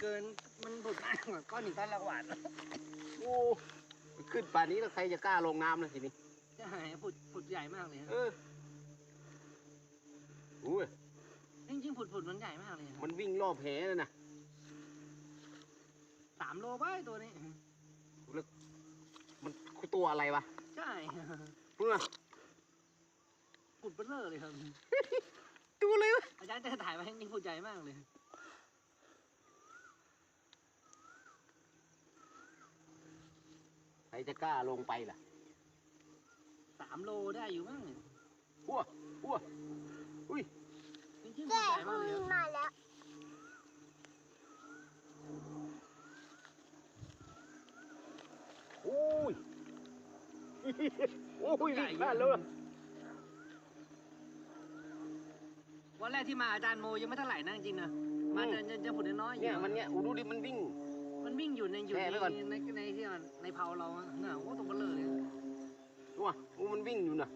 เกิน มันผุดมากกว่าก้อนหินก้อนละหวานโอ้ขึ้นป่านนี้แล้วใครจะกล้าลงน้ำเลยทีนี้ใช่ผุดผุดใหญ่มากเลยเอออุ้ยจริงๆผุดผุดมันใหญ่มากเลยมันวิ่งรอบแหเลยนะสามโลไปตัวนี้ มันคือตัวอะไรวะใช่เพื่อผุดเบ้อเร่อเลยครับตัวอะไรวะอาจารย์จะถ่ายไว้จริงๆผุดใหญ่มากเลย ใค รจะกล้าลงไปล่ะสามโลได้อยู่มั้งเนี่ยอ้วอ้วอุ้ยจริงๆผุแก่ดใหญ่คุมากเลยณครับมาแล้วโอ้ยโอ้ยวิ่งพลาดเลยวันแรกที่มาอาจารย์โมยังไม่เท่าไหร่นะจริงๆนะมาจะจะจะผุดน้อยๆอยู่เนี่ยมันเนี่ยอู้ดูดิมันวิ่ง มันวิ่งอยู่ในอยู่แช่ในไว้ก่อน ในในที่มันในเผาเราอะน่ะโอ้ตัวเบลอเลยดูว่ะอู้มันวิ่งอยู่น่ะ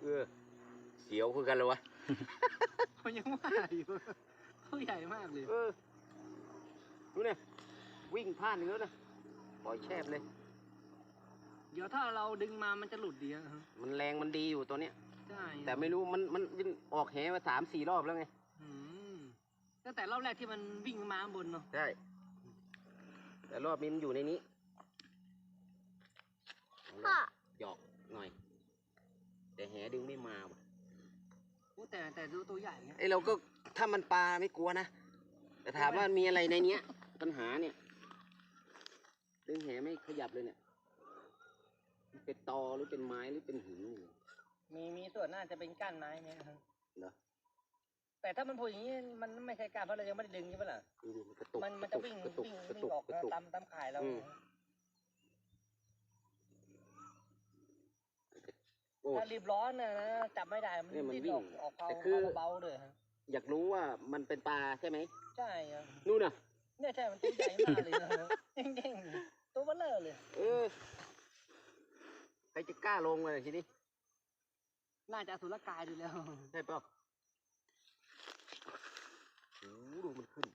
เออเสียวคือกันเลยวะ เขายังว่าอยู่เขาใหญ่มากเลยเออ ดูเนี่ย วิ่งพลาดเนื้อนะปล่อยแชบเลย เดี๋ยวถ้าเราดึงมามันจะหลุดดีอะมันแรงมันดีอยู่ตัวเนี้ย ใช่แต่ไม่รู้มันมันวิ่งออกแหมาสามสี่รอบแล้วไงอืมตั้งแต่รอบแรกที่มันวิ่งมาข้างบนเนาะใช่แต่รอบนี้มันอยู่ในนี้พ่อหยอกหน่อย แต่แหดึงไม่มาว่ะโอ้แต่แต่ดูตัวใหญ่เงี้ยไอเราก็ถ้ามันปลาไม่กลัวนะแต่ถามว่ามีอะไรในเนี้ย ปัญหาเนี่ย ดึงแหไม่ขยับเลยเนี่ยมันเป็นตอหรือเป็นไม้หรือเป็นหิน มีมีส่วนน่าจะเป็นก้านไม้เนี่ยเหรอแต่ถ้ามันพูดอย่างนี้มันไม่ใช่ก้านเพราะเรายังไม่ได้ดึงใช่ไหมล่ะดูดิมันกระตุกมันมันจะวิ่งกระตุกวิ่งกระวิ่งตุกออกกระตุก ตามตามข่ายเราอืม โอ้ ถ้ารีบร้อนเนี่ยนะจับไม่ได้มันเนี่ยมันดิ้นวิ่องอกออกเผาแต่คือ เบาๆเลยฮะอยากรู้ว่ามันเป็นปลาใช่ไหมใช่ครับนู่นน่ะ เนี่ยใช่มันตัวใหญ่มากเลยนะจริงๆตัวเบลเลอเลย เออใครจะกล้าลงเลยทีนี้ น่าจะอสุรกายดูแล้วใช่เปล่าโอ้โหดูมันขึ้น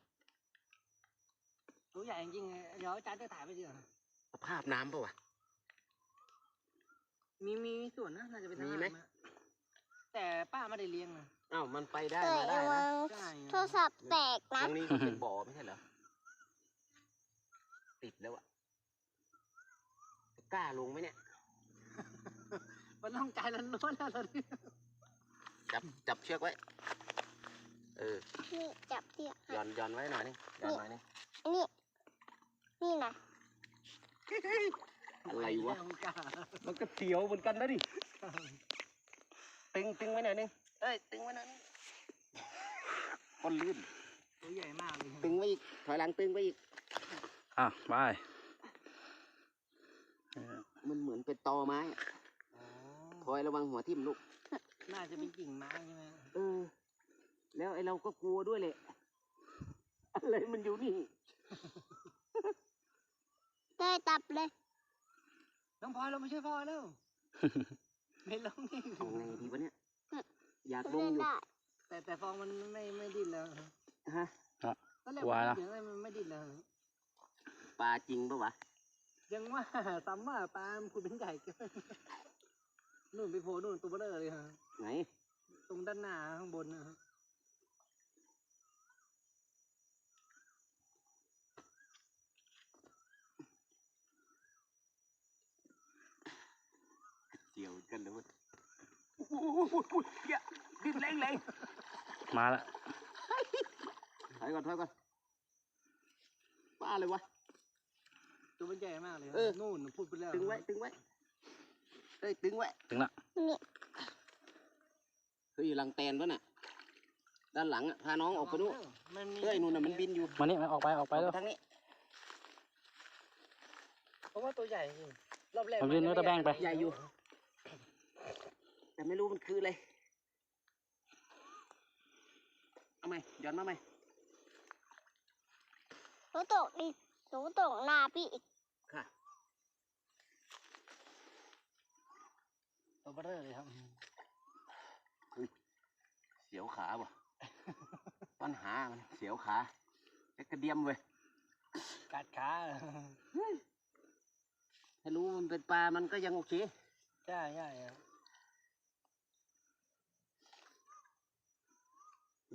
ตัวใหญ่จริงๆเดี๋ยวอาจารย์จะถ่ายไปเดียวสภาพน้ำเปล่าวะ มีมีส่วนนะน่าจะเป็นทางมีไหมน้ำอะแต่ป้าไม่ได้เลี้ยงนะอ้าวมันไปได้เตะมาได้ระวันะงใช่โทรศัพท์แตกตนะรงนี้ก็เป็นบ่อไม่ใช่เหรอ ติดแล้วอะจะกล้าลงไหมเนี่ย มันต้องใจล้วนๆแล้วตอนนี้จับจับเชือกไว้ เออ นี่จับที่หย่อนหย่อนไว้หน่อยนึงหย่อนหน่อยนึงนี่ นี่นะอะไรวะไม่กล้ามันก็เสียวเหมือนกันนะดิตึงตึงไว้หน่อยนึงเอ้ยตึงไว้หน่อยนึงคนลื่นตัวใหญ่มากเลยตึงไว้อีก ถอยหลังตึงไว้อีก อะไปเออมันเหมือนเป็นตอไม้ อะอ๋อคอยระวังหัวทิ่มลูก น่าจะเป็นกิ่งไม้ใช่ไหมเออ แล้วไอเราก็กลัวด้วยแหละ อะไรมันอยู่นี่ ได้ตับเลยน้องพลอยเราไม่ช่วยพ่อแล้ว ไม่ลงนี่เอาไงดีวะเนี่ย อยากลเล่งนอยู่ ได้แต่แต่ฟองมันไม่ไม่ดิ้นแล้วฮะ ตอนแรกกลัวมันนะเสียงอะไรมันไม่ดิ้นแล้วปลาจริงปะวะ ยังว่าซ้ำว่าปลามันคุณเป็นใหญ่เกิน นู่นไปโผล่นู่นตัวเบลอเลยฮะไหน ตรงด้านหน้าข้างบนนะฮะเกี่ยวกันเลยเว้ยโอ้โหโอ้โหโอ้โหอย่าดิ้นแรงแรงมาละถอยก่อนถอยก่อนปลาเลยวะ ตัวมันใหญ่มากเลยฮะเออ นู่นพูดไปแล้ว ตึงไว้ตึงไว้ เฮ้ยตึงไว้ถึงละนี่เฮ้ยลังแตนปะน่ะ ด้านหลังอะพาน้องออกไปนู่นมันมีเฮ้ยนู่นน่ะมันบินอยู่มานี่มาออกไปออกไปแล้วทางนี้เพราะว่าตัวใหญ่จริงรอบแรกมันวิ่งเนื้อตะแบงไปใหญ่อยู่ แต่ไม่รู้มันคืออะไรเอาไหมย้อนมาไหมหนูตกอีกหนูตกหน้าพี่อีก ค่ะ ตัวเบลอเลยครับยวขาว่ะปัญหามันเสียวขาไอ้กระเดียมเว้ยกัดขาถ้ารู้มันเป็นปลา มันก็ยังโอเค ใช่ใช่ครับ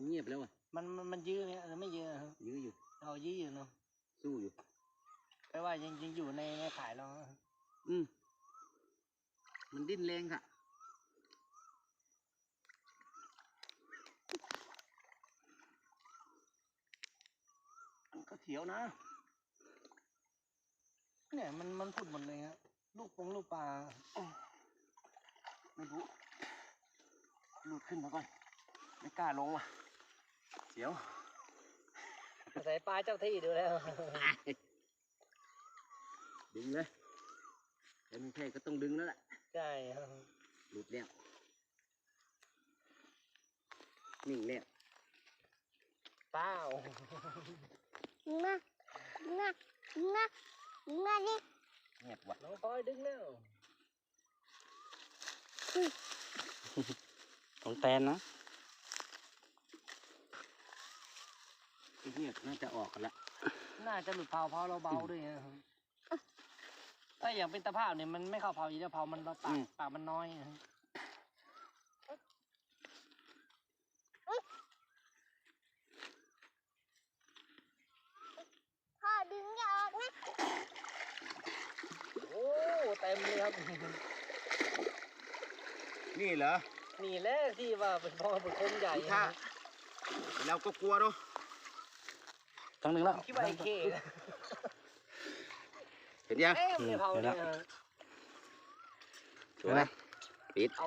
เงียบแล้วอะ มันมันมันยื้อเนี่ยหรือไม่ยื้อครับยื้ออยู่เรายื้ออยู่เนาะสู้อยู่แปลว่ายังยังอยู่ในในขายเรา อืม มันดิ้นแรงค่ะ มันก็เถียวนะ เนี่ยมันมันพุดหมดเลยครับลูกปงลูกปลาไม่รู้ลูดขึ้นมาก่อน ไม่กล้าลงว่ะ เสียวใส่ปลาเจ้าที่ดูแล้ว ดึงเลยแต่ไม่ใช่ก็ต้องดึงแล้วแหละ ใช่ครับหลุดแล้วนิ่งแล้วเปล่างักงักงักงักนี่เงียบว่ะน้องพลอยดึงแล้วของแตนนะไอ้เงียบน่าจะออกกันละน่าจะหลุดเผาเผาเราเบาด้วยนะครับ ถ้าอย่างเป็นตะภาพเนี่ยมันไม่เข้าเผาอยู่แล้วเผามันเราปากปากมันน้อยนะครับพ่อดึงอย่าออกนะโอ้เต็มเลยครับนี่เหรอนี่แหละที่ว่าเป็นพ่อเป็นคมใหญ่นี่ถ้าเราก็กลัวเนาะต้องดึงแล้วคิดว่าไอ้เค เห็นยังเอ๊ะมันไม่เผาเนี่ยสวยปิดเอา